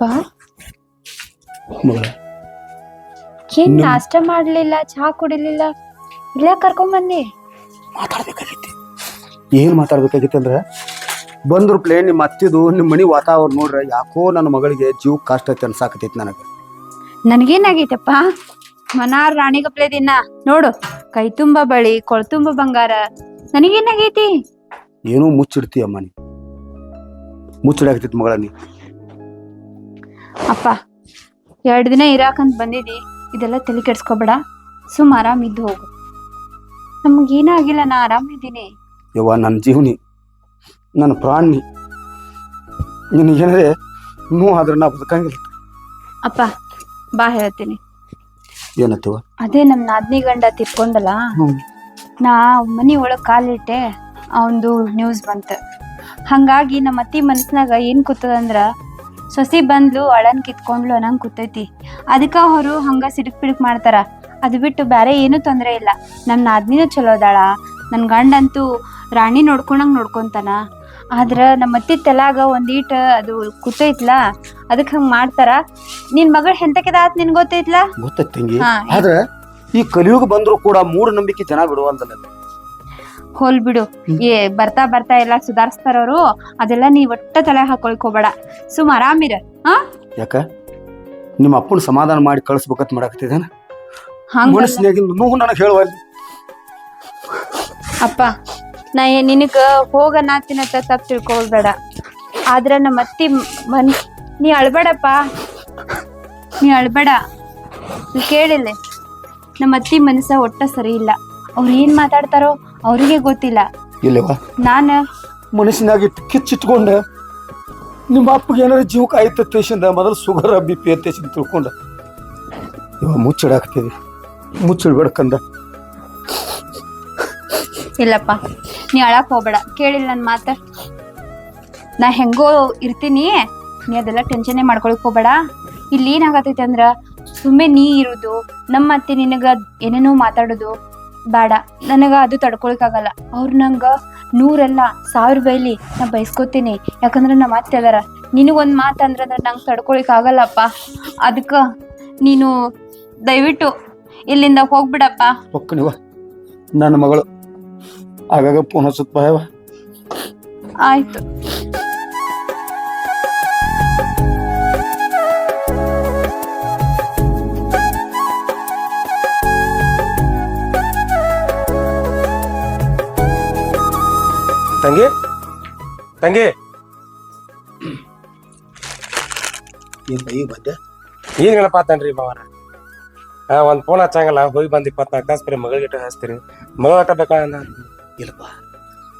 ಅಪ್ಪ? ಏನ್ ನಾಷ್ಟ ಮಾಡ್ಲಿಲ್ಲ ಚಹಾ ಕುಡಿಲಿಲ್ಲ? ಇಲ್ಲ ಕರ್ಕೊಂಡ್ ಬಂದಿ ಮಾತಾಡ್ಬೇಕಾಗಿತ್ತು. ಏನ್ ಮಾತಾಡ್ಬೇಕಾಗಿತ್ತು ಅಂದ್ರೆ ಬಂದ್ರು ಪ್ಲೇ ನಿಮ್ಮ ಅತ್ತಿದು ನಿಮ್ಮ ಮನಿ ವಾತಾವರಣ ನೋಡ್ರೆ ಯಾಕೋ ನನ್ನ ಮಗಳಿಗೆ ಜೀವ ಕಷ್ಟ ಐತೆ ಅನ್ಸಾಕತೈತಿ ನನಗೆ. ನನಗೇನಾಗೈತಪ್ಪ? ಮನಾರ್ ರಾಣಿಗಪ್ಲೆ ದಿನ. ನೋಡು ಕೈ ತುಂಬ ಬಳಿ ಕೊಳ್ತುಂಬ ಬಂಗಾರ. ನನಗೇನಾಗೈತಿ? ಏನೋ ಮುಚ್ಚಿಡ್ತೀಯಮ್ಮ ನೀ. ಮುಚ್ಚಿಡಾಕತೈತಿ ಮಗಳ ನೀ. ಅಪ್ಪ ಎರಡು ದಿನ ಇರಾಕಂತ ಬಂದಿದ್ದಿ ಇದೆಲ್ಲ ತಲೆ ಕೆಡ್ಸ್ಕೊಬೇಡ. ಸುಮ್ ಆರಾಮ್ ಇದ್ದು ಹೋಗು. ನಮಗೇನೂ ಆಗಿಲ್ಲ ನಾ ಆರಾಮಿದ್ದೀನಿ ಯವ್ವ ನನ್ನ ಜೀವನಿ ನನ್ನ ಪ್ರಾಣಿ. ನಿನಗೇನೇ ನೋವು ಆದ್ರೆ ನಾ ಬದುಕಂಗಿಲ್ಲ. ಅಪ್ಪ ಬಾ ಹೇಳ್ತೀನಿ. ಏನತ್ತವ ಅದೇ ನಮ್ಮ ನಾದ್ನಿ ಗಂಡ ತಿರ್ಕೊಂಡಲ್ಲ ನಾ ಮನಿ ಒಳಗ್ ಕಾಲಿಟ್ಟೆ ಅವಂದು ನ್ಯೂಸ್ ಬಂತ. ಹಂಗಾಗಿ ನಮ್ಮ ಅತ್ತಿ ಮನಸ್ಸಿನಾಗ ಏನ್ ಕೂತದಂದ್ರ ಸೊಸಿ ಬಂದ್ಲು ಅಳನ್ ಕಿತ್ಕೊಂಡ್ಲು ಅನ್ನಂಗ್ ಕೂತೈತಿ. ಅದಕ್ಕ ಅವರು ಹಂಗ ಸಿಡುಕ್ ಪಿಡುಕ್ ಮಾಡ್ತಾರ. ಅದು ಬಿಟ್ಟು ಬೇರೆ ಏನು ತೊಂದರೆ ಇಲ್ಲ. ನಮ್ಮ ನಾದ್ನಿನೂ ಚಲೋ ಅದಾಳ. ನನ್ ಗಂಡಂತೂ ರಾಣಿ ನೋಡ್ಕೊಂಡಂಗ್ ನೋಡ್ಕೊಂತಾನ. ಆದ್ರ ನಮ್ಮ ಅತ್ತಿ ತಲಾಗ ಒಂದೀಟ ಅದು ಕೂತೈತ್ಲ ಅದಕ್ಕೆ ಹಂಗೆ ಮಾಡ್ತಾರ. ನಿನ್ ಮಗಳ್ ಹೆಂತಕೆದಾತ್ ನಿನ್ ಗೊತ್ತೈತ್ಲಾ? ಗೊತ್ತೈತಿ ತಂಗಿ. ಆದ್ರೆ ಈ ಕಲಿಯುಗ ಬಂದ್ರು ಕೂಡ ಮೂಢನಂಬಿಕೆ ಜನ ಬಿಡುವಲ್ದಲ್ಲ ಹೋಲ್ ಬಿಡು. ಏ ಬರ್ತಾ ಬರ್ತಾ ಎಲ್ಲ ಸುಧಾರಿಸ್ತಾರವ್ರು ಅದೆಲ್ಲ ನೀ ಒಟ್ಟ ತಲೆ ಹಾಕೊಳ್ಕೋಬೇಡ. ಹೋಗ್ಬೇಡ ಸುಮ್ ಆರಾಮಿರ ಹಾ? ಯಾಕ? ನಿಮ್ಮ ಅಪ್ಪನ ಸಮಾಧಾನ ಮಾಡಿ ಕಳಿಸ್ಬೇಕಂತ ಮಾಡಕತ್ತಿದ್ದಾನ? ಹಂಗ ಮನಸ್ಸಿನಾಗಿಂದ ನೋವು ನನಗೆ ಹೇಳುವಲ್ಲಿ ಅಪ್ಪ ನಾ ಏನ್ ನಿನಗ ಹೋಗ ನಾತಿನತ್ತ ತಪ್ಪು ತಿಳ್ಕೊಳ್ಬೇಡ ಆದ್ರೆ ನಮ್ಮ ಅತ್ತಿ ಮನ್ ನೀ ಅಳ್ಬೇಡಪ್ಪ. ನೀ ಅಳ್ಬೇಡ. ನೀ ಕೇಳಿಲ್ಲ. ನಮ್ಮ ಅತ್ತಿ ಮನಸ್ಸ ಒಟ್ಟ ಸರಿ ಇಲ್ಲ. ಅವ್ರು ಏನ್ ಮಾತಾಡ್ತಾರೋ ಅವ್ರಿಗೆ ಗೊತ್ತಿಲ್ಲ. ಇಲ್ಲವಾ? ನಾನ ಮನಸ್ಸಿನಾಗ ಇಟ್ಟು ಕಿಚ್ಚಿಟ್ಕೊಂಡ ನಿಮ್ಮ ಅಪ್ಪಗೆ ಏನಾರ ಜೀವ ಆಯ್ತು ತೇಶಿಂದ ಮೊದಲು ಶುಗರ್ ಬಿ ಪಿ ತೇಶಿಂದ ತಿಳ್ಕೊಂಡ. ಇವ ಮುಚ್ಚಿಡಾಕ್ತಿದಿ ಮುಚ್ಚಿಡ್ಬೇಡಕಂದ ಇಲ್ಲಪ್ಪ ನೀ ಅಳಕ್ ಹೋಗ್ಬೇಡ. ಕೇಳಿಲ್ಲ ನನ್ನ ಮಾತ. ನಾ ಹೆಂಗೋ ಇರ್ತೀನಿ. ನೀ ಅದೆಲ್ಲ ಟೆನ್ಷನ್ನೇ ಮಾಡ್ಕೊಳಕ್ ಹೋಗ್ಬೇಡ. ಇಲ್ಲಿ ಏನಾಗತೈತೆ ಅಂದ್ರ ಸುಮ್ಮನೆ ನೀ ಇರುದು ನಮ್ಮ ಅತ್ತೆ ನಿನಗ ಏನೇನೋ ಮಾತಾಡೋದು ಬೇಡ. ನನಗ ಅದು ತಡ್ಕೊಳಕ್ ಆಗಲ್ಲ ಅವ್ರು ನಂಗ ನೂರಲ್ಲ ಸಾವಿರ ಬೈಲಿ ನಾ ಬಯಸ್ಕೋತೀನಿ ಯಾಕಂದ್ರೆ ನಮ್ಮ ಅತ್ತೆ ಅದಾರ ನಿನಗೊಂದು ಮಾತು ಅಂದ್ರೆ ನಂಗೆ ತಡ್ಕೊಳಕ್ ಆಗಲ್ಲಪ್ಪ ಅದಕ್ಕ ನೀನು ದಯವಿಟ್ಟು ಇಲ್ಲಿಂದ ಹೋಗ್ಬಿಡಪ್ಪ. ಹೊಕ್ಕನಿವ ನನ್ನ ಮಗಳು ಆಗಾಗ ಪುನಃ ಸುತ್ತ ಆಯ್ತು. ತಂಗಿ? ತಂಗಿ? ಏನ್ ಬೈ ಬಂದೆ? ಈಗ ನೆನಪಾತನ್ರಿ ಮಾವರ? ಹಾ ಒಂದ್ ಫೋನ್ ಹಚ್ಚಂಗಲ್ಲ ಹೋಗಿ ಬಂದ್ ಇಪ್ಪತ್ನಾಲ್ಕು ತಾಸು ಬರೀ ಮಗಳಿಗೆ ಹಚ್ತೀರಿ. ಮಗಳ ಆಟ ಬೇಕಾ ಇಲ್ಲಪ್ಪ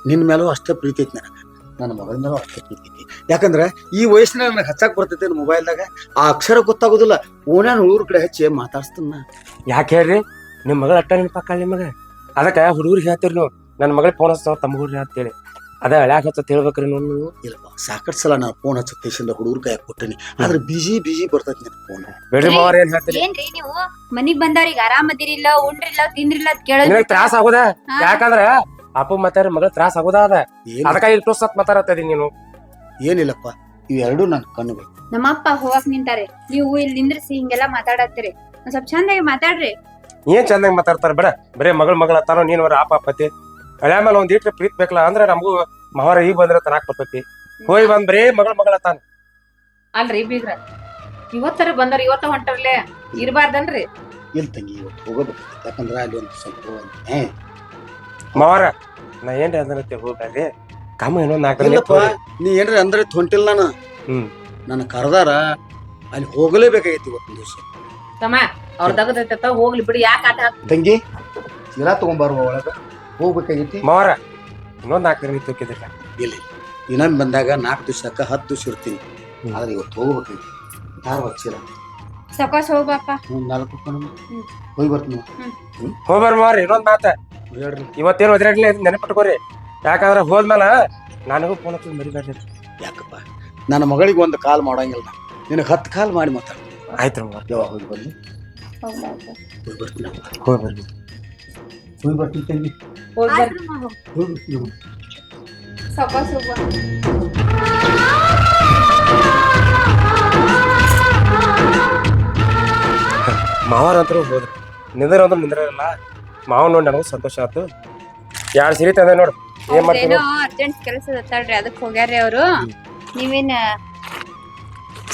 ನಿನ್ನ ಮೇಲೂ ಅಷ್ಟೇ ಪ್ರೀತಿ ಐತಿ ನನಗೆ. ನನ್ನ ಮಗಳ ಮೇಲೂ ಅಷ್ಟೇ ಪ್ರೀತಿ ಐತಿ. ಯಾಕಂದ್ರೆ ಈ ವಯಸ್ಸಿನ ನನಗೆ ಹಚ್ಚಕ್ ಬರ್ತೈತಿ ಮೊಬೈಲ್ದಾಗ ಆ ಅಕ್ಷರ ಗೊತ್ತಾಗೋದಿಲ್ಲ. ಓಣ್ಯಾನ ಊರ್ ಕಡೆ ಹಚ್ಚಿ ಮಾತಾಡ್ಸ್ತಾನ ಯಾಕೆ ಹೇಳ್ರಿ? ನಿಮ್ಮ ಮಗಳ ಅಟ್ಟ ನೆನಪಾಕ ನಿಮಗ ಅದಕ್ಕೆ ಹುಡುಗರಿಗೆ ಹೇಳ್ತೀರಿ ನೀವು ನನ್ನ ಮಗಳಿಗೆ ಫೋನ್ ಹಚ್ತಾವ ತಮ್ಮ ಅಂತ ಅಂತೇಳಿ. ಅದ ಅಳ್ಯಾಕ ಹಚ್ಚತ್ ಹೇಳ್ಬೇಕ್ರಿ ನೀವು. ಇಲ್ಲಪ್ಪ ಸಾಕಷ್ಟು ಸಲ ನಾನು ಫೋನ್ ಹಚ್ಚ ತೇಶಿಂದ ಹುಡುಗರ ಕೈ ಕೊಟ್ಟೇನಿ. ಆದ್ರೆ ಬಿಜಿ ಬಿಜಿ ಬರ್ತೈತಿ ನಿನ್ ಫೋನ್ ಬೇಡ್ರಿ ಮಾವರ ಏನ್ ಹೇಳ್ತೀರಿ? ಏನ್ರಿ ನೀವು? ಮನಿಗ್ ಬಂದವ್ರಿಗೆ ಆರಾಮದಿರಿಲ್ಲ ಉಂಡ್ರಿಲ್ಲ ತಿಂದ್ರಿಲ್ಲ ಅಂತ ಕೇಳೋದು ನಿನಗ್ ತ್ರಾಸ ಆಗೋದ. ಯಾಕಂದ್ರ ಅಪ್ಪ ಮಾತಾರ ಮಗಳ ತ್ರಾಸ ಆಗೋದ ಅದ? ಏನ್ ಅದಕ್ಕ ಇಲ್ಲಿ ಸತ್ ಮಾತಾಡತ್ತದಿ ನೀನು. ಏನಿಲ್ಲಪ್ಪ ಇವೆರಡು ನನ್ನ ಕಣ್ಣುಗಳು. ನಮ್ಮಪ್ಪ ಹೋಗಕ್ ನಿಂತಾರೆ. ನೀವು ಇಲ್ಲಿ ನಿಂದ್ರಿಸಿ ಹಿಂಗೆಲ್ಲ ಮಾತಾಡತ್ತೀರಿ. ಒಂದ್ ಸ್ವಲ್ಪ ಚಂದಾಗಿ ಮಾತಾಡ್ರಿ. ಏನ್ ಚಂದಾಗಿ ಮಾತಾಡ್ತಾರ ಬೇಡ. ಬರೇ ಮಗಳ ಮಗಳ ತಾನೋ ನೀನ್ ಅವ್ರ ಅಪ್ಪ ಅಪ್ಪತಿ ಹಳ್ಯಾ ಮೇಲೆ ಒಂದ್ ಇಟ್ರೆ ಪ್ರೀತಿ ಬೇಕಲ್ಲ ಅಂದ್ರೆ ನಮಗೂ ಮಹಾರ ಈಗ ಬಂದ್ರೆ ತನಾಕ್ ಬರ್ತೈತಿ. ಹೋಗಿ ಬಂದ್ ಬರೇ ಮಗಳ ಮಗಳ ತಾನ. ಅಲ್ರಿ ಬೀಗ್ರ ಇವತ್ತರ ಬಂದವ್ರ ಇವತ್ತ ಹೊಂಟರ್ಲೆ ಇರ್ಬಾರ್ದನ್ರಿ. ಇಲ್ಲ ತಂಗಿ ಇವತ್ತು ಹೋಗಬೇಕು ಯಾಕಂದ್ರೆ ಅಲ್ಲಿ ಒಂದು ಸ್ವಲ್ಪ ಏ, ಮವಾರ ನಾ ಏನ್ರಿ ಅಂದ್ರೆ ಹೋಗ್ರಿ ಕಮ್ಮ ಏನೋ ನಾಲ್ಕು ಇಲ್ಲಪ್ಪ ನೀ ಏನ್ರಿ ಅಂದ್ರೆ ಹೊಂಟಿಲ್ಲ ನಾನು. ಹ್ಮ್. ನನ್ನ ಕರ್ದಾರ ಅಲ್ಲಿ ಹೋಗಲೇಬೇಕಾಗೈತಿ ಇವತ್ತಿನ ದಿವಸ. ತಮ್ಮ ಅವ್ರ ತಗದೈತ ಹೋಗ್ಲಿ ಬಿಡಿ ಯಾಕೆ ಆಟ ತಂಗಿ ಚೀಲ ತಗೊಂಬಾರುವ ಒಳಗ. ಹೋಗ್ಬೇಕಾಗೈತಿ ಮಾರ ಇನ್ನೊಂದು ನಾಲ್ಕು ದಿನ ತೂಕಿದ್ರಲ್ಲ ಇಲ್ಲಿ ಇನ್ನೊಂದು ಬಂದಾಗ ನಾಲ್ಕು ದಿವಸಕ್ಕೆ ಹತ್ತು ದಿವಸ ಇರ್ತೀನಿ ಆದ್ರೆ ಇವತ್ತು ಹೋಗ್ಬೇಕಾಗೈತಿ ಯಾರು ಹಚ್ಚಿಲ್ಲ? ಸೊಕಾಸ್ ಹೋಗ್ಬಾಪ ಹ್ಮ್ ನಾಲ್ಕು. ಹೋಗಿ ಬರ್ತೀನಿ. ಹೋಗ್ಬಾರ ಮವಾರ ಇನ್ನೊಂದು ಮಾತ. ಹೇಳ್ರಿ. ಇವತ್ತೇನು ಒದ್ರಾಡ್ಲಿ ನೆನಪಿಟ್ಕೋರಿ. ಯಾಕಂದ್ರೆ ಹೋದ್ಮೇಲೆ ನನಗೂ ಫೋನ್ ಹಚ್ಚಿ ಮರಿಬೇಡ್ರಿ. ಯಾಕಪ್ಪ? ನನ್ನ ಮಗಳಿಗೆ ಒಂದು ಕಾಲ್ ಮಾಡಂಗಿಲ್ಲ. ನಿನಗೆ ಹತ್ತು ಕಾಲ್ ಮಾಡಿ ಮಾತಾಡ್ತೀನಿ ಆಯ್ತು ಮವಾರ. ಯಾವಾಗ ಹೋಗಿ ಬರ್ಲಿ? ಹೋಗಿ ಬರ್ತೀನಿ. ಹೋಗಿ ಹೋಗಿ ಬರ್ತೀನಿ ತಂಗಿ ಹೋಗಿ ಬರ್ತೀನಿ ಹೋಗಿ ಬರ್ತೀನಿ ಸಪಾಸ್ ಮಾವನ ಹತ್ರ ಹೋದ್ರು. ನಿಂದ್ರ ಅಂದ್ರೆ ನಿಂದ್ರಲ್ಲ. ಮಾವ ನೋಡಿ ನನಗೂ ಸಂತೋಷ ಆಯ್ತು ಯಾರು ಸೀರೆ ತಂದೆ ನೋಡು. ಏನ್ ಮಾಡ್ತೀನಿ ಅರ್ಜೆಂಟ್ ಕೆಲಸ ತಡ್ರಿ ಅದಕ್ಕೆ ಹೋಗ್ಯಾರಿ ಅವರು. ನೀವೇನ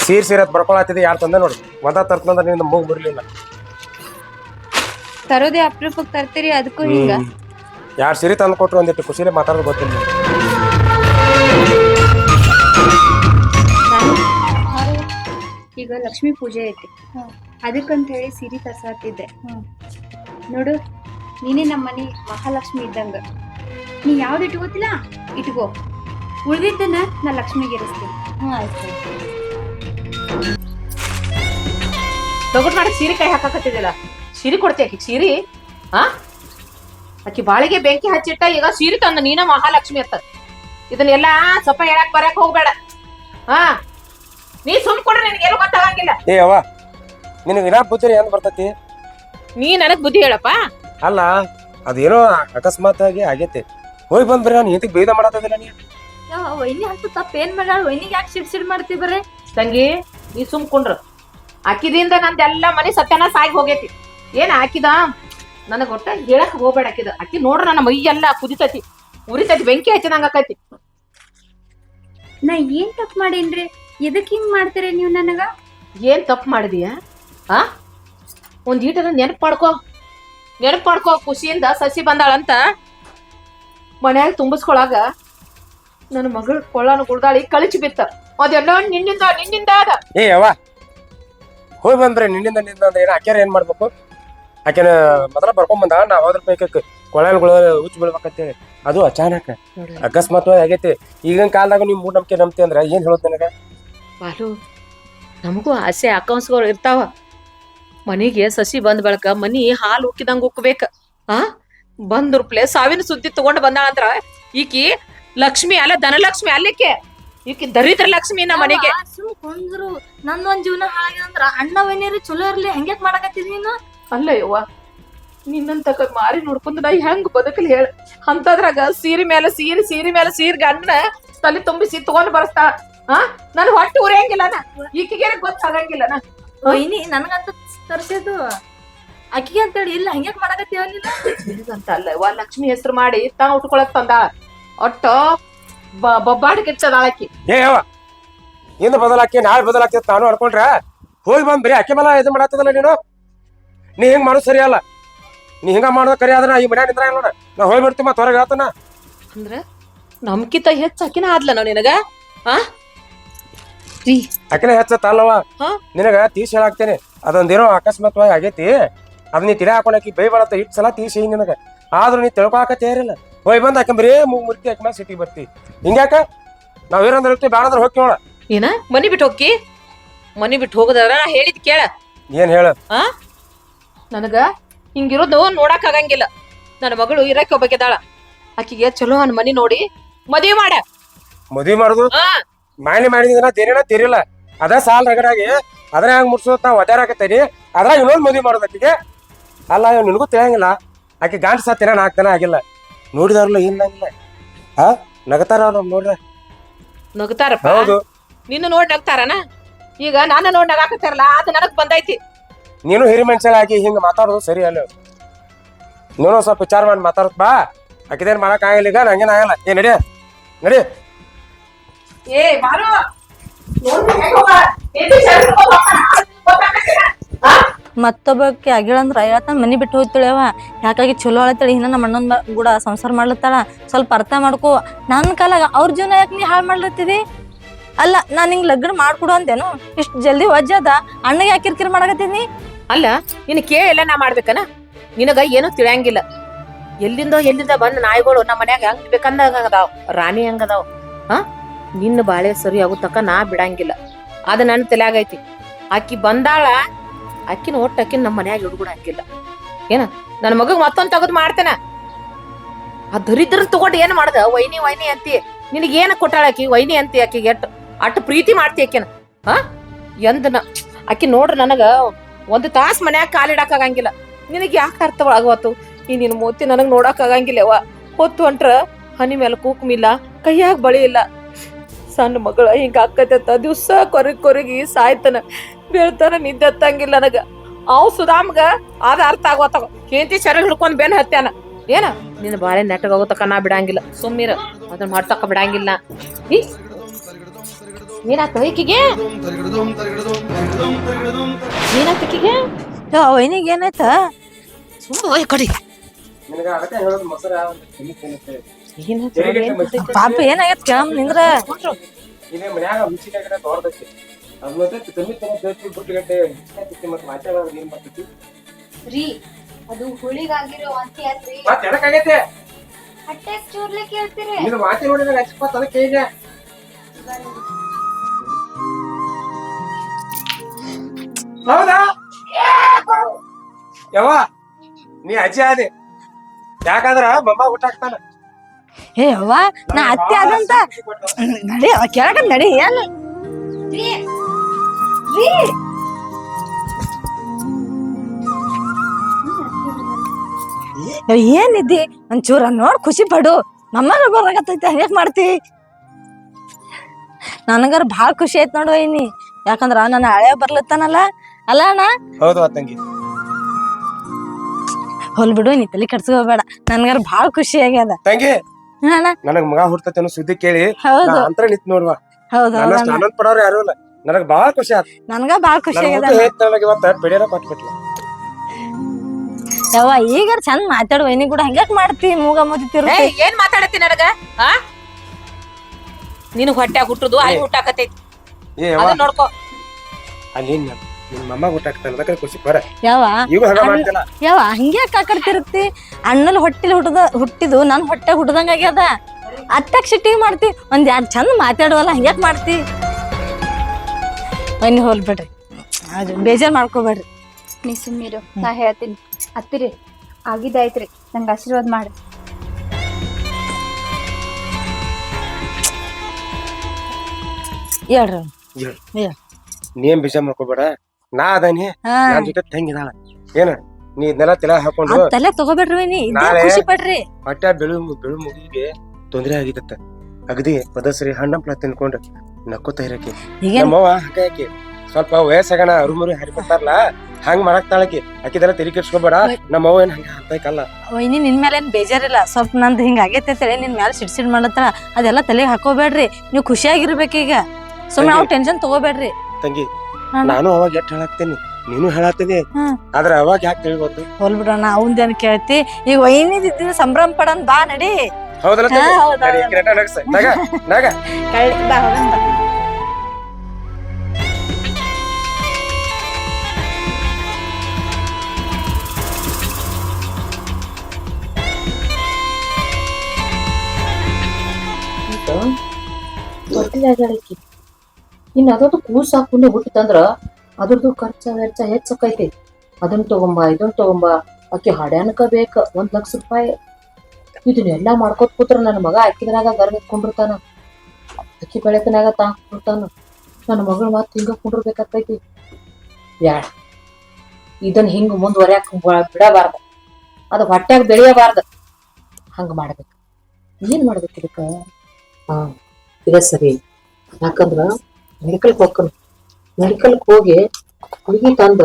ಸೀರೆ ಸೀರೆ ಬರ್ಕೊಳತ್ತಿದೆ ಯಾರು ತಂದೆ ನೋಡು. ಒಂದ ತರ್ತಂದ್ರೆ ನಿಂದ ಮೂಗ್ ಬರಲಿಲ್ಲ ತರೋದೇ ಅಪರೂಪಕ್ಕೆ ತರ್ತೀರಿ ಅದಕ್ಕೂ ಹಿಂಗ. ಯಾರು ಸಿರಿ ತಂದು ಕೊಟ್ರು ಒಂದಿಟ್ಟು ಖುಷಿಲೇ ಮಾತಾಡೋದು ಗೊತ್ತಿಲ್ಲ ನಾನು ಈಗ ಲಕ್ಷ್ಮಿ ಪೂಜೆ ಐತಿ. ಅದಕ್ಕಂತ ಹೇಳಿ ಸೀರೆ ತರ್ಸಾತಿದ್ದೆ ನೋಡು ನೀನೇ ನಮ್ಮ ಮನೆ ಮಹಾಲಕ್ಷ್ಮಿ ಇದ್ದಂಗ. ನೀ ಯಾವ್ದು ಇಟ್ಕೋತಿಲ್ಲ ಇಟ್ಕೋ. ಉಳಿದಿದ್ದನ್ನ ನಾ ಲಕ್ಷ್ಮಿಗೆ ಇರಿಸ್ತೀನಿ. ಹ್ಞೂ ಆಯ್ತು. ತಗೊಂಡ್ ಮಾಡಿ ಸೀರೆ ಕೈ ಹಾಕಾಕತ್ತಿದಿಲ್ಲ ಸೀರೆ ಕೊಡ್ತಿ ಆಕಿ ಸೀರೆ? ಆ? ಆಕಿ ಬಾಳಿಗೆ ಬೆಂಕಿ ಹಚ್ಚಿಟ್ಟ ಈಗ ಸೀರೆ ತಂದ ನೀನ ಮಹಾಲಕ್ಷ್ಮಿ ಅಂತ ಇದನ್ನೆಲ್ಲ ಸ್ವಲ್ಪ ಹೇಳಕ್ ಬರಕ್ ಹೋಗ್ಬೇಡ. ಹಾ ನೀ ಸುಮ್ ಕೊಡ್ರಿ ನಿನಗೇನು ಗೊತ್ತಾಗಂಗಿಲ್ಲ. ಏ ಅವ್ವ ನಿನಗೆ ಇನ್ನ ಬುದ್ಧಿ ಏನ್ ಬರ್ತೈತಿ? ನೀ ನನಗ್ ಬುದ್ಧಿ ಹೇಳಪ್ಪ. ಅಲ್ಲ ಅದೇನೋ ಅಕಸ್ಮಾತ್ ಆಗಿ ಹೋಯ್ ಹೋಗಿ ಬಂದ್ರಿ ನಾನು ಇಂತಿಗೆ ಬೇದ ಮಾಡತ್ತದಿಲ್ಲ ನೀ. ವೈನಿ ಅಂತ ತಪ್ಪ ಏನ್ ಮಾಡ್ಯಾಳ ವೈನಿಗೆ ಯಾಕೆ ಸಿಡ್ ಸಿಡ್ ಮಾಡ್ತಿ ಬರೇ ತಂಗಿ ನೀ ಸುಮ್ ಕುಂಡ್ರ. ಅಕ್ಕಿದಿಂದ ನಂದೆಲ್ಲ ಮನೆ ಸತ್ಯನ ಆಗಿ ಹೋಗೈತಿ. ಏನ್ ಹಾಕಿದ? ನನಗೆ ಒಟ್ಟ ಹೇಳಕ್ ಹೋಗ್ಬೇಡ ಹಾಕಿದ ಅಕ್ಕಿ ನೋಡ್ರ ನನ್ನ ಮೈ ಎಲ್ಲ ಕುದಿತತಿ ಉರಿತತಿ ಬೆಂಕಿ ಹಚ್ಚಿದಂಗ ಆಕೈತಿ. ನಾ ಏನ್ ತಪ್ಪು ಮಾಡೇನ್ರಿ? ಎದಕ್ ಹಿಂಗ್ ಮಾಡ್ತೀರಿ ನೀವು ನನಗ? ಏನ್ ತಪ್ಪು ಮಾಡಿದೀಯ ಆ? ಒಂದ್ ಈಟದ ನೆನಪು ಮಾಡ್ಕೋ. ನೆನಪು ಮಾಡ್ಕೋ ಖುಷಿಯಿಂದ ಸಸಿ ಬಂದಾಳಂತ. ಮನ್ಯಾಗ ತುಂಬಿಸ್ಕೊಳಾಗ ನನ್ನ ಮಗಳ ಕೊಳ್ಳನ ಕುಡ್ದಾಳಿ ಕಳಚಿ ಬಿತ್ತ. ಅದೆಲ್ಲ ನಿನ್ನಿಂದ ನಿನ್ನಿಂದ ಅದ ಏ ಯವ್ವ ಹೋಗಿ ಬಂದ್ರೆ ನಿನ್ನಿಂದ ನಿನ್ನಿಂದ ಏನ್ ಆಕ್ಯಾರ ಏನ್ ಮಾಡ್ಬೇಕು? ಆಕೆನ ಮೊದಲ ಬರ್ಕೊಂಡ್ ಬಂದ ನಾ ಹೋದ್ರ ಪೈಕಕ್ಕೆ ಕೊಳಲ್ಗಳು ಹುಚ್ಚು ಬೀಳ್ಬೇಕಂತೇಳಿ. ಅದು ಅಚಾನಕ್. ಅಕಸ್ಮಾತ್ ಆಗೈತಿ. ಈಗಿನ ಕಾಲದಾಗ ನೀವು ಮೂಢನಂಬಿಕೆ ನಂಬ್ತಿ ಅಂದ್ರೆ ಏನ್ ಹೇಳೋದು ನನಗ? ಬಾಲು ನಮಗೂ ಆಸೆ ಅಕೌಂಟ್ಸ್ಗಳು ಇರ್ತಾವ. ಮನೆಗೆ ಸಸಿ ಬಂದ ಬಳಕ ಮನಿ ಹಾಲು ಉಕ್ಕಿದಂಗ ಉಕ್ಕಬೇಕ ಆ? ಬಂದ್ರಪ್ಲೆ ಸಾವಿನ ಸುದ್ದಿ ತಗೊಂಡ್ ಬಂದಾಳಂದ್ರ ಈಕಿ ಲಕ್ಷ್ಮಿ ಅಲ್ಲ ಧನಲಕ್ಷ್ಮಿ ಅಲ್ಲಿಕೆ ಈಕಿ ದರಿದ್ರ ಲಕ್ಷ್ಮಿ ನಮ್ಮ ಮನೆಗೆ. ಸುಮ್ ಕುಂದ್ರು. ನಂದೊಂದ್ ಜೀವನ ಅಂದ್ರ ಅಣ್ಣ ವೈನಿಯರಿ ಚಲೋ ಇರ್ಲಿ ಹೆಂಗ್ಯಾಕ್ ಮಾಡಕತ್ತಿದ್ ನೀನು? ಅಲ್ಲ ಯವ್ವ ನಿನ್ನಂತ ಮಾರಿ ನೋಡ್ಕೊಂಡು ನಾ ಹೆಂಗ್ ಬದುಕಲಿ ಹೇಳ. ಅಂತದ್ರಾಗ ಸೀರೆ ಮೇಲೆ ಸೀರೆ ಸೀರೆ ಮೇಲೆ ಸೀರೆ ಗಂಡನ ತಲೆ ತುಂಬಿಸಿ ತಗೊಂಡ್ ಬರ್ತಾ ಆ? ನನ್ ಹೊಟ್ಟೆ ಉರಿಯಂಗಿಲ್ಲನ ಈಕಿಗೆ ಗೊತ್ತಾಗಂಗಿಲ್ಲನ ಇನಿ ನನಗಂತ ತರ್ಸಿದ್ದು ಅಕ್ಕಿಗೆ ಅಂತೇಳಿ ಇಲ್ಲ ಹೆಂಗ್ಯಾಕ್ ಮಾಡಕತ್ತೀವ ಅಂತ ಅಲ್ಲ ವಾ ಲಕ್ಷ್ಮಿ ಹೆಸರು ಮಾಡಿ ತಾ ಉಟ್ಕೊಳಕ್ ತಂದಾಳ ಒಟ್ಟ ಬೊಬ್ಬಾಡಿಗೆ ಆಕಿ ಏ ಇಂದು ಬದಲಾಕಿ ನಾಳೆ ಬದಲಾಗ್ತೈತಿ ನಾನು ಅನ್ಕೊಂಡ್ರ ಹೋಗಿ ಬಂದ್ ಬರೀ ಅಕ್ಕಿ ಮಲ ಇದು ಮಾಡತ್ತದಲ್ಲ ನೀನು? ನೀ ಹಿಂಗ್ ಮಾಡೋದು ಸರಿ ಅಲ್ಲ? ನೀ ಹಿಂಗ ಮಾಡೋದು ಕರಿ ಆದ್ರೆ ಈ ಮನ್ಯಾಗ ನಿಂದ್ರ ನೋಡ ನಾ ಹೋಗಿ ಬಿಡ್ತೀನಿ ಮತ್ತೆ ಹೊರಗೆ ಹೇಳ್ತಾನ ಅಂದ್ರ ನಮ್ಕಿತ ಹೆಚ್ಚ ಅಕಿನ ಆದ್ಲ ನಾವ್ ನಿನಗ? ಅಕಿನ ಹೆಚ್ಚತ್ತ ಅಲ್ಲವ ಹಾ? ನಿನಗ ತೀಸ್ ಹೇಳಾಕ್ತೇನೆ. ಅದೊಂದೇನೋ ಅಕಸ್ಮಾತ್ವಾಗಿ ಆಗೈತಿ. ಅದ್ ನೀ ತಿಳಿ ಹಾಕೊಂಡಾಕಿ ಬೈ ಬರತ್ತ ಇಟ್ಟು ಸಲ ತೀಸಿ ನಿನಗ. ಆದ್ರೂ ನೀ ತಿಳ್ಕೊಳಕ ತಯಾರಿಲ್ಲ. ಹೋಯ್ ಬಂದ ಆಕೆ ಬರೀ ಮೂಗ್ ಮುರ್ತಿ ಆಕೆ ಮೇಲೆ ಸಿಟಿಗೆ ಬರ್ತಿ. ಹಿಂಗ್ಯಾಕ? ನಾವ್ ಏನಂದ್ರೆ ಇರ್ತೀವಿ ಬೇಡ ಅಂದ್ರೆ ಏನ? ಮನಿ ಬಿಟ್ಟು ಹೋಗಿ ಮನಿ ಬಿಟ್ಟು ಹೋಗದಾರ ನಾ ಹೇಳಿದ್ ಕೇಳ. ಏನ್ ಹೇಳ? ನನಗ ಹಿಂಗಿರೋದು ನೋಡಕ್ ಆಗಂಗಿಲ್ಲ. ನನ್ನ ಮಗಳು ಇರಕ್ಕೆ ಒಬ್ಬಕಿದಾಳ. ಆಕಿಗೆ ಚಲೋ ಅನ್ ಮನಿ ನೋಡಿ ಮದ್ವಿ ಮಾಡ. ಮದ್ವಿ ಮಾಡುದು? ಮನೆ ಮಾಡಿದ್ರ ತೇರಿನ ತಿರಿಲ್ಲ ಅದ ಸಾಲ ರಗಡಾಗಿ ಅದ್ರ ಹೆಂಗ್ ಮುಡ್ಸೋದ್ ನಾವ್ ಒದಾರಾಕತ್ತೇನಿ ಅದ್ರಾಗ ಇನ್ನೊಂದ್ ಮದ್ವಿ ಮಾಡುದ ಆಕಿಗೆ. ಅಲ್ಲ ಇವ್ ನಿನಗೂ ತಿಳಿಯಂಗಿಲ್ಲ. ಆಕೆ ಗಾಂಟ್ ಸತ್ತಿನ ನಾಲ್ಕು ದಿನ ಆಗಿಲ್ಲ. ನೋಡಿದಾರಲ್ಲ ಏನ್ ನಂಗಿಲ್ಲ ಹಾ ನಗತಾರ ಅವ್ರು ನೋಡ್ರ. ನಗ್ತಾರಪ್ಪ? ಹೌದು. ನಿನ್ನ ನೋಡ್ ನಗ್ತಾರನ? ಈಗ ನಾನು ನೋಡ್ ನಗಾಕತ್ತಾರಲ್ಲ ಅದು ನನಗ್ ಬಂದೈತಿ. ನೀನು ಹಿರಿ ಹಾಕಿ ಹಿಂಗ ಮಾತಾಡೋದು ಸರಿ ಅಲ್ಲ. ನೀನು ಸ್ವಲ್ಪ ವಿಚಾರ ಮಾಡಿ ಮಾತಾಡತ್ ಬಾ. ಹಾಕಿದೇನ್ ಮಾಡಕ್ ಆಗಲ್ಲ ಈಗ ನಂಗೇನ್ ಆಗಲ್ಲ. ಏ ನಡಿ. ನಡಿ. ಏ ಬಾರು? ಮತ್ತೊಬ್ಬಕ್ಕೆ ಆಗಿಳಂದ್ರ ಐವತ್ತ ಮನಿ ಬಿಟ್ಟು ಹೋಗ್ತಿಳವ ಯಾಕಾಗಿ ಚಲೋ ಅಳತ್ತಳಿ ಇನ್ನ ನಮ್ಮ ಅಣ್ಣನ ಕೂಡ ಸಂಸಾರ ಮಾಡ್ಲತ್ತಾಳ. ಸ್ವಲ್ಪ ಅರ್ಥ ಮಾಡ್ಕೋ. ನನ್ನ ಕಾಲಾಗ ಅವ್ರ ಜೀವನ ಯಾಕೆ ನೀ ಹಾಳು ಮಾಡ್ಲತ್ತಿದಿ? ಅಲ್ಲ, ನಾನು ನಿಂಗೆ ಲಗ್ನ ಮಾಡ್ಕೊಡು ಅಂದೇನು ಇಷ್ಟು ಜಲ್ದಿ ವಜ್ಜದ ಅಣ್ಣಗೆ ಯಾಕೆ ಕಿರಿಕಿರಿ ಮಾಡಕತ್ತೀನಿ? ಅಲ್ಲ, ನಿನ್ ಕೇಳಿಲ್ಲ ನಾ ಮಾಡ್ಬೇಕನ? ನಿನಗ ಏನೂ ತಿಳಿಯಂಗಿಲ್ಲ. ಎಲ್ಲಿಂದೋ ಎಲ್ಲಿಂದ ಬಂದ ನಾಯಿಗಳು ನಮ್ಮ ಮನ್ಯಾಗ ಹೆಂಗ್ ಬೇಕಂದ ಹಂಗದಾವ್ ರಾಣಿ ಹಂಗ ಹಾ? ನಿನ್ನ ಬಾಳೆ ಸರಿ ಆಗುತ್ತಕ್ಕ ನಾ ಬಿಡಂಗಿಲ್ಲ. ಅದ ನನ್ನ ತಲೆಯಾಗೈತಿ. ಅಕ್ಕಿ ಬಂದಾಳ ಅಕ್ಕಿನ ಒಟ್ಟು ಅಕ್ಕಿನ ನಮ್ಮ ಮನ್ಯಾಗ ಹಿಡ್ಗುಡಂಗಿಲ್ಲ ಏನ? ನನ್ನ ಮಗಗ್ ಮತ್ತೊಂದು ತಗದ್ ಮಾಡ್ತೇನೆ? ಆ ದರಿದ್ರ ತಗೊಂಡು ಏನ್ ಮಾಡ್ದ? ವೈನಿ ವೈನಿ ಅಂತಿ. ನಿನಗೇನು ಏನ ಕೊಟ್ಟಾಳ ಆಕಿ? ವೈನಿ ಅಂತಿ ಆಕಿಗೆ ಎಟ್? ಅಟ್ ಪ್ರೀತಿ ಮಾಡ್ತಿ ಆಕೆನ. ಹಾ? ಎಂದನ ಆಕೆ ನೋಡ್ರಿ ನನಗ ಒಂದು ತಾಸ್ ಮನ್ಯಾಗ ಕಾಲಿಡಕ್ ಆಗಂಗಿಲ್ಲ. ನಿನಗೆ ಯಾಕೆ ಅರ್ಥ ಅರ್ಥವಾಗವತ್ತು? ಈ ನಿನ್ ಮೂತಿ ನನಗೆ ನೋಡಕ್ ಆಗಂಗಿಲ್ಲವ ಹೊತ್ತು ಹೊಂಟ್ರ ಹನಿ ಮೇಲೆ ಕೂಕ್ಮಿಲ್ಲ, ಕೈಯಾಗ ಬಳಿ ಇಲ್ಲ. ಸಣ್ಣ ಮಗಳ ಹಿಂಗ ಆಕತ್ತ ದಿವ್ಸ ಕೊರಗಿ ಕೊರಗಿ ಸಾಯ್ತನ. ಬೀಳ್ತಾನ ನಿದ್ದೆ ಹತ್ತಂಗಿಲ್ಲ ನನಗ. ಅವ್ ಸುಧಾಮ್ಗ ಅದ ಅರ್ಥ ಆಗೋತವ. ಹೆಂಡತಿ ಚರ ಹಿಡ್ಕೊಂಡ್ ಬೆನ್ ಹತ್ಯಾನ. ಏನ? ನಿನ್ನ ಬಾಳೆ ನೆಟ್ಟಗಾಗೋತಕ ನಾ ಬಿಡಂಗಿಲ್ಲ. ಸುಮ್ಮಿರ ಅದನ್ನ ಮಾಡ್ತಕ್ಕ ಬಿಡಂಗಿಲ್ಲ. ಈ ಏನಾತ ಈಕಿಗೆ? ಏನಾತ ಈಕಿಗೆ? ಅವನಿಗೆ ಏನಾಯ್ತ ಸುಮ್ಮ ಕಡಿ. ನಿನಗ ಅದಕ್ಕೆ ಹೇಳೋದು ಮೊಸರ ಒಂದು ತಿನ್ನಿ ತಿನ್ನುತ್ತೆ. ಏನಾತ ಪಾಪ ಏನಾಗೈತ್ ಕೇಳಮ್ ನಿಂದ್ರ? ರೀ ಅದು ಹುಳಿಗಾಗಿರೋ ವಾಂತಿ ಆತ್ರಿ ಮತ್ತೆ ಹೊಟ್ಟೆ ಚೂರ್ಲಿಕ್ಕೆ ಹೇಳ್ತೀರಿ. ನಿನ್ನ ಮಾತಿ ನೋಡಿದ್ರೆ ಹಚ್ಚಿಪ್ಪತ್ತ ಅದಕ್ಕೆ ಈಗ ಹೌದಾ? ಯವ್ವ ನೀ ಅಜ್ಜಿ ಆದಿ. ಯಾಕಂದ್ರ ಮಮ್ಮ ಊಟ ಹಾಕ್ತಾನ? ಏ ಅವ್ವ ನಾ ಅತ್ತೆ ಆದಂತ ನಡಿ ಕೇಳಕ ನಡಿ ಏನ್? ಏ, ಏನಿದ್ದಿ ಒಂಚೂರ ನೋಡ್ ಖುಷಿ ಪಡು. ನಮ್ಮ ಬರಾಕತ್ತೈತಿ ಹಂಗ್ಯಾಕ್ ಮಾಡ್ತಿ? ನನಗಾರ ಭಾಳ ಖುಷಿ ಆಯ್ತು ನೋಡು ಇನಿ ಯಾಕಂದ್ರ ನನ್ನ ಹಳೆ ಬರ್ಲತ್ತಾನಲ್ಲ? ಅಲ್ಲ ಅಣ್ಣ? ಹೌದು ತಂಗಿ. ಹೊಲ್ ಬಿಡು ನೀ ತಲೆ ಕೆಡ್ಸ್ಕೋಬೇಡ ನನ್ಗಾರ ಭಾಳ ಖುಷಿ ಆಗ್ಯದ. ತಂಗಿ ಅಣ್ಣ? ನನಗ್ ಮಗ ಹುಡ್ತತೆ ಅನ್ನೋ ಸುದ್ದಿ ಕೇಳಿ ಹೌದು. ಅಂತರ ನಿಂತ್ ನೋಡ್ವಾ. ಹೌದು ನನ್ನಷ್ಟು ಅಣ್ಣ. ಆನಂದ ಪಡೋರು ಯಾರು ಇಲ್ಲ. ನನಗ್ ಬಾಳ ಖುಷಿ ಆಯ್ತು ನನ್ಗ ಬಾಳ ಖುಷಿ ಆಗ್ಯದ ನನಗೆ ಹೇಳ್ತಾಳೆ ಇವತ್ತ ಬೆಳೆನ ಕೊಟ್ಬಿಟ್ಲ ಯವ್ವ ಈಗ ಚಂದ ಮಾತಾಡುವ ನೀ ಕೂಡ ಹಂಗ್ಯಾಕ್ ಮಾಡ್ತಿ ಮೂಗ ಮುದಿ ಏ ಏನ್ ಮಾತಾಡತ್ತಿ ನನಗ? ಆ? ನಿನ್ ಹೊಟ್ಯಾಗ ಹುಟ್ಟುದು ಅಲ್ಲಿ ಹುಟ್ಟಾಕತೈತಿ ಏ ಯವ್ವ. ಅದನ್ನ ನೋಡ್ಕೋ. ಅಲ್ಲಿ ನಿನ್ ಅದಕ್ಕೆ ಖುಷಿ. ಬರ. ಯಾವ? ಈಗ ಹಂಗ ಯಾವ? ತಿರುಗ್ತಿ ಅಣ್ಣಲ್ ಹೊಟ್ಟಿಲ್ ಹುಟ್ಟದ ಹುಟ್ಟಿದು ನನ್ ಹೊಟ್ಟೆ ಹುಟ್ಟದಂಗ ಆಗ್ಯದ. ಅತ್ತಾಕ್ ಸಿಟ್ಟಿ ಮಾಡ್ತಿ. ಒಂದ್ ಯಾರ್ ಚಂದ ಮಾತಾಡುವಲ್ಲ ಹಂಗ್ಯಾಕ್ ಮಾಡ್ತಿ? ಬನ್ನಿ ಹೋಲ್ ಬಿಡ್ರಿ. ಅದು ಬೇಜಾರ್ ಮಾಡ್ಕೋಬೇಡ್ರಿ. ನೀ ಸುಮ್ಮೀರು ನಾ ಹೇಳ್ತೀನಿ. ಅತ್ತಿರಿ ಆಗಿದ್ದಾಯ್ತ್ರಿ ನಂಗೆ ಆಶೀರ್ವಾದ ಮಾಡಿ. ಹೇಳ್ರಿ. ನೀನ್ ಬೇಜಾರ್ ಮಾಡ್ಕೋಬೇಡ. ನಾ ಅದಾನಿ ಹಾ. ನಾನ್ ಜೊತೆ ತಂಗಿದಾಳ ಏನ ನೀ ಇದನ್ನೆಲ್ಲ ತಲೆ ಹಾಕೊಂಡು ತಲೆ ತಗೋಬೇಡ್ರಿ ನಾಳೆ- ಖುಷಿ ಪಡ್ರಿ. ಹೊಟ್ಟೆ ಬೆಳು ಬೆಳು ಮುಗಿಗೆ ತೊಂದ್ರೆ ಆಗಿದತ್ತ ಅಗದಿ ಪದಸರಿ ಹಣ್ಣಂಪ್ಲ ತಿನ್ಕೊಂಡು ನಕ್ಕೋತ ಇರಕ್ಕೆ ಈಗೇನ್ ನಮ್ಮವ್ವ ಹಂಗ ಸ್ವಲ್ಪ ವಯಸ್ಸಾಗಣ ಅರುಮುರಿ ಹರಿಕೊತಾರಲ್ಲ ಹಂಗ್ ಮಾಡಕ್ತಾಳಕಿ ಆಕಿದೆಲ್ಲ ತೆರಿ ಕೆಡ್ಸ್ಕೊಬೇಡ ನಮ್ಮವ್ವ ಏನ್ ಹಂಗ ಅಂತೈಕಲ್ಲ ವೈನಿ ನಿನ್ ಮೇಲೆ ಏನ್ ಬೇಜಾರಿಲ್ಲ. ಸ್ವಲ್ಪ ನಂದು ಹಿಂಗ ಆಗೈತೆ ಅಂತೇಳಿ ನಿನ್ ಮ್ಯಾಲ ಸಿಡ್ ಸಿಡ್ ಮಾಡತ್ತಾರ ಅದೆಲ್ಲ ತಲೆಗೆ ಹಾಕೋಬೇಡ್ರಿ. ನೀವು ಖುಷಿಯಾಗಿರ್ಬೇಕೀಗ. ಸುಮ್ಮನೆ ಅವ್ ಟೆನ್ಷನ್ ತಗೋಬೇಡ್ರಿ. ತಂಗಿ. ನಾನು ಅವಾಗ ಎಷ್ಟ್ ಹೇಳಾಕ್ತೇನಿ? ನೀನು ಹೇಳಾತೀನಿ ಆದ್ರೆ ಅವಾಗ ಯಾಕೆ ತಿಳಿಬೋದು ಹೋಲ್ ಬಿಡೋಣ ಅವಂದೇನ್ ಕೇಳ್ತಿ. ಈಗ ವೈನಿದಿದ್ದು ಸಂಭ್ರಮ ಪಡನ್ ಬಾ ನಡಿ. ಹೌದಲ್ಲ ಹಾ? ಹೌದ್ ನಡಿ, ಹೌದ್. ಕಿರೀಟ ನಗ್ಸ. ನಗ ನಗ. ಕಳ್ಳಿ ಬಾ ಹೋಗೋಣ ಬಾ. ತೊಟ್ಟಿಲಾಗಿ ಇನ್ನು ಅದೊಂದು ಕೂಸು ಹಾಕೊಂಡು ಹುಟ್ಟಿತಂದ್ರ ಅದ್ರದ್ದು ಖರ್ಚ ವೆಚ್ಚ ಹೆಚ್ಚಕ್ಕೈತಿ ಅದನ್ನ ತಗೊಂಬ ಇದನ್ನ ತಗೊಂಬ, ಆಕೆ ಹಡ್ಯಾನಕ ಬೇಕ, ಒಂದ್ ಲಕ್ಷ ರೂಪಾಯಿ. ಇದನ್ನೆಲ್ಲಾ ಮಾಡ್ಕೊತ ಕೂತ್ರ ನನ್ನ ಮಗ ಅಕ್ಕಿದ್ರಾಗ ಗರ್ಗಿಟ್ಕೊಂಡಿರ್ತಾನ ಕುಂಡಿರ್ತಾನ ಅಕ್ಕಿ ಬೆಳಕನಾಗ ತಾ ಕುಂಡಿರ್ತಾನ ನನ್ನ ಮಗಳು ಮಾತು ಹಿಂಗ ಕುಂಡಿರ್ಬೇಕಾಗ್ತೈತಿ ಯಾ ಇದನ್ನ ಹಿಂಗ ಮುಂದುವರ್ಯಾಕ ಬಿಡಬಾರ್ದ. ಅದು ಹೊಟ್ಯಾಗ ಬೆಳೆಯಬಾರ್ದ. ಹಂಗ ಮಾಡ್ಬೇಕು. ಏನ್ ಮಾಡ್ಬೇಕು ಇದಕ್ಕ? ಹಾ, ಇದ ಸರಿ. ಯಾಕಂದ್ರ ಮೆಡಿಕಲ್ ಹೋಗ್ಕನು ಮೆಡಿಕಲ್ ಹೋಗಿ ಗುಳಿಗೆ ತಂದ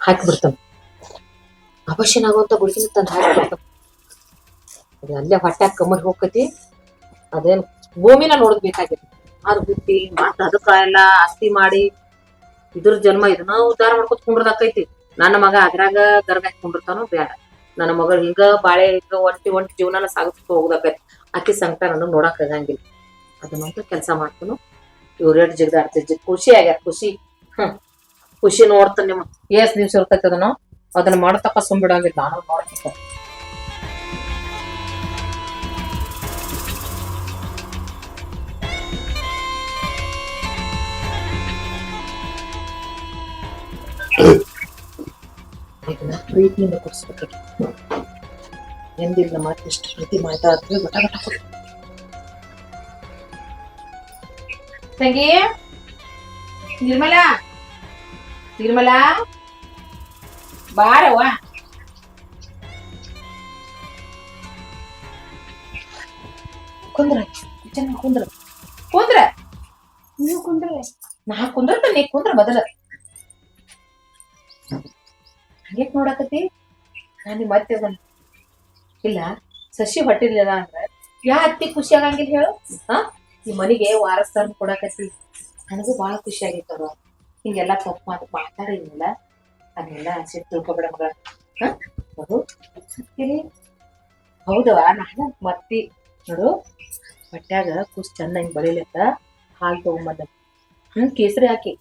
ಹಾಕಿಬಿಡ್ತಾನ. ಆಗುವಂತ ಗುಳಿಗೆ ತಂದು ಹಾಕಿಬಿಡ್ತಾನ. ಅದು ಅಲ್ಲೇ ಹೊಟ್ಯಾಗ ಕಮ್ಮಿ ಹೋಗ್ತೈತಿ. ಅದೇನು ಭೂಮಿನ ನೋಡೋದು ಬೇಕಾಗೈತಿ ಆರು ಬಿಟ್ಟಿ ಮತ್ತ ಅದಕ್ಕ ಎಲ್ಲ ಆಸ್ತಿ ಮಾಡಿ, ಇದ್ರ ಜನ್ಮ ಇದನ್ನ ಉದ್ಧಾರ ಮಾಡ್ಕೊತ ಕುಂಡ್ರದಾಕೈತಿ. ನನ್ನ ಮಗ ಅದ್ರಾಗ ಗರ್ಭ ಕುಂಡಿರ್ತಾನೋ ಬೇಡ. ನನ್ನ ಮಗಳು ಹಿಂಗ ಬಾಳೆ ಹಿಂಗ ಒಂಟಿ ಒಂಟಿ ಜೀವನ ಸಾಗಿಸ್ಕೊ ಹೋಗುದಾಕೈತಿ ಆಕಿ ಸಂಕಟ ನನ್ನ ನೋಡಕ್ ಆಗಂಗಿಲ್ಲ. ಅದನ್ನಂತೂ ಕೆಲಸ ಮಾಡ್ತಾನು. ಇವ್ರೆಡ್ ಜಿಗ್ದಾಡ್ತಿ ಖುಷಿ ಆಗ್ಯಾರ, ಖುಷಿ. ಹ್ಮ್. ಖುಷಿ ನೋಡ್ತಾನ ನಿಮ್ಮ. ಎಷ್ಟ್ ದಿವ್ಸ ಇರ್ತೈತೆ ಅದನ್ನ ಅದನ್ನ ಮಾಡತಕ್ಕ ಸುಮ್ಬಿಡಂಗಿಲ್ಲ ನಾನು ನೋಡ್ತಕ್ಕ ಪ್ರೀತಿಯಿಂದ ಕೊಡಿಸ್ಬೇಕು ಎಂದಿಲ್ಲ ಮಾತಿಷ್ಟು ಪ್ರೀತಿ ಇದ್ರೆ ಬಟ ಗಟ ಕೊಡು ತಂಗಿ? ನಿರ್ಮಲಾ? ನಿರ್ಮಲಾ? ಬಾರವ್ವ. ಕುಂದ್ರ. ಕಿಚನ್ ಕುಂದ್ರ. ಕುಂದ್ರ? ನೀವು ಕುಂದ್ರ. ನಾ ಕುಂದ್ರ ನೀ ಕುಂದ್ರ ಬದಲ. ಹಂಗ್ಯಾಕ್ ನೋಡಕತ್ತಿ? ನಾನು ಮತ್ತೆ ಇಲ್ಲ, ಸಸಿ ಹೊಟ್ಟಿಲಿಲ್ಲ ಅಂದ್ರ. ಯಾ ಅತ್ತಿ ಖುಷಿ ಆಗಂಗಿಲ್ಲ ಹೇಳು. ಹಾ? ಈ ಮನಿಗೆ ವಾರಸ್ತಾರ ಕೊಡಕತ್ತಿ. ನನಗೂ ಬಹಳ ಖುಷಿ ಆಗಿತ್ತು ಅವ್ರು ಹಿಂಗೆಲ್ಲ ತಪ್ಪು ಮಾತು ಮಾತಾಡಿಲ್ಲ ಅದನ್ನೆಲ್ಲ ಸಿಟ್ಟು ತಿಳ್ಕೊಬೇಡ ಮಗಳ ಹೌದು ಹೌದವ ನಾನು ಮತ್ತಿ. ನೋಡು ಹೊಟ್ಯಾಗ ಕುಸ್ ಹಿಂಗೆ ಬಳಿಲತ್ತ. ಹಾಲು ತಗೊಂಬಂದ. ಹ್ಮ್ ಕೇಸರಿ ಹಾಕಿ.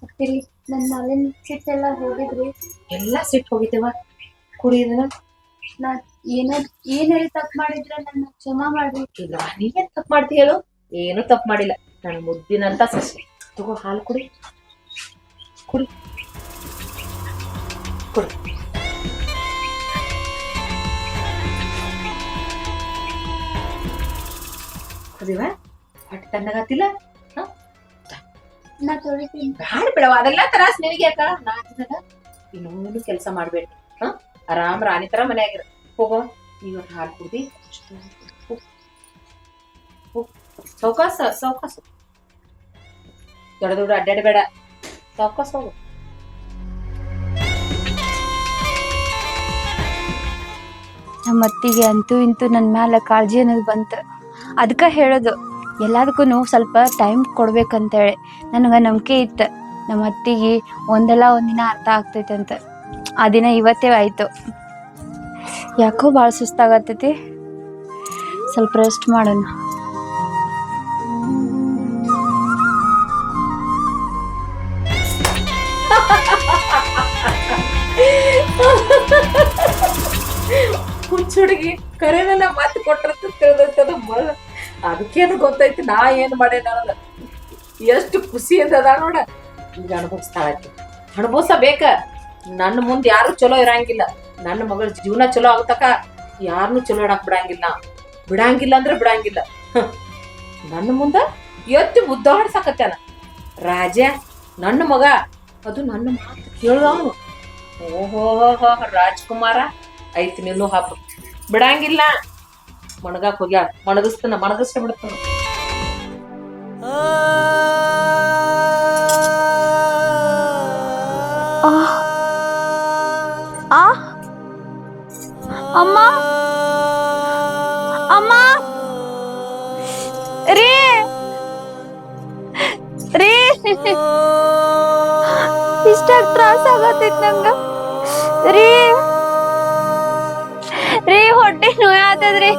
ಸತ್ತಿರಿ ನನ್ನ ಮಾಲಿನ ಸಿಟ್ಟೆಲ್ಲ ಹೋಗಿದ್ರಿ. ಎಲ್ಲ ಸಿಟ್ಟು ಹೋಗಿದ್ದೇವ. ಕುಡಿಯೋದನ್ನ ನಾ ಏನೋ ಏನ್ ಹೇಳಿ ತಪ್ಪು ಮಾಡಿದ್ರೆ ನನ್ನ ಕ್ಷಮ ಮಾಡ್ರಿ ಇಲ್ಲ ನೀವೇನ್ ತಪ್ಪು ಮಾಡ್ತಿ ಹೇಳು? ಏನು ತಪ್ಪು ಮಾಡಿಲ್ಲ. ನನ್ನ ಮುದ್ದಿನಂತ ಸಸಿ. ತಗೋ ಹಾಲು ಕುಡಿ. ಕುಡಿ. ಕುಡಿ. ಕುದಿವ ಹೊಟ್ಟೆ ತಣ್ಣಗಾತಿಲ್ಲ ನಾ ತೊಳಿತೀನಿ. ಬ್ಯಾಡ ಬಿಡವ ಅದೆಲ್ಲ ತ್ರಾಸ್ ನಿನಗೆ ಯಾಕ ನಾ ಕೆಲಸ ಮಾಡ್ಬೇಡ ಹಾ? ಆರಾಮ್ ರಾಣಿ ತರ ಮನ್ಯಾಗಿರ. ಹೋಗೋ ಈಗ ಹಾಲು ಕುಡ್ದಿ ಸೌಕಾಸ ಸೌಕಾಸ ದೊಡ್ಡ ದೊಡ್ಡ ಅಡ್ಡಾಡಬೇಡ ಸೌಕಾಸ ಹೋಗು ನಮ್ಮ ಅತ್ತಿಗೆ ಅಂತೂ ಇಂತೂ ನನ್ನ ಮೇಲೆ ಕಾಳಜಿ ಅನ್ನೋದು ಬಂತು. ಅದಕ್ಕೆ ಹೇಳೋದು ಎಲ್ಲದಕ್ಕೂ ಸ್ವಲ್ಪ ಟೈಮ್ ಕೊಡ್ಬೇಕಂತೇಳಿ. ನನಗೆ ನಂಬಿಕೆ ಇತ್ತು. ನಮ್ಮ ಅತ್ತಿಗೆ ಒಂದಲ್ಲ ಒಂದಿನ ಅರ್ಥ ಆಗ್ತೈತೆ ಅಂತ ಆ ದಿನ ಇವತ್ತೇ ಆಯಿತು. ಯಾಕೋ ಭಾಳ ಸುಸ್ತಾಗತ್ತೈತಿ. ಸ್ವಲ್ಪ ರೆಸ್ಟ್ ಮಾಡೋಣ. ಹುಚ್ಚ ಹುಡುಗಿ ಕರೆನ ಮತ್ತೆ ಅದು ಮಳ ಅದಕ್ಕೇನು ಗೊತ್ತೈತಿ, ನಾ ಏನು ಮಾಡೇನ ಅನ್ನೋದು. ಎಷ್ಟು ಖುಷಿ ಅಂತದ ನೋಡ. ಈಗ ಅನುಭವಿಸ್ತಾ ಆಕಿ. ಅನುಭವಿಸ ಬೇಕ. ನನ್ನ ಮುಂದೆ ಯಾರು ಚಲೋ ಇರಂಗಿಲ್ಲ. ನನ್ನ ಮಗಳ ಜೀವನ ಚಲೋ ಆಗ್ತಕ ಯಾರನ್ನು ಚಲೋ ಇಡಕ್ ಬಿಡಂಗಿಲ್ಲ. ಬಿಡಂಗಿಲ್ಲ ಅಂದ್ರೆ ಬಿಡಂಗಿಲ್ಲ. ನನ್ನ ಮುಂದೆ ಎತ್ತಿ ಮುದ್ದಾಡ್ಸಕತ್ತಾನ ರಾಜ, ನನ್ನ ಮಗ, ಅದು ನನ್ನ ಮಾತು ಕೇಳುವ ಓಹೋ ರಾಜ್ಕುಮಾರ, ಐತಿ ನೀನು ಹಬ್ಬ ಬಿಡಂಗಿಲ್ಲ. ಮಣಗಾಕ್ ಹೋಗ್ಯಾಳ. ಮಣಗಿಸ್ತಾನ, ಮಣಗಿಸ್ತ ಇಷ್ಟಾಗ ತ್ರಾಸ ಆಗತ್ತೈತ್ ನಂಗ ರೀ ರೀ ಹೊಟ್ಟೆ ನೋಯಾತದ್ರಿ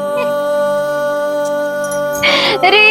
ರೀ ರೀ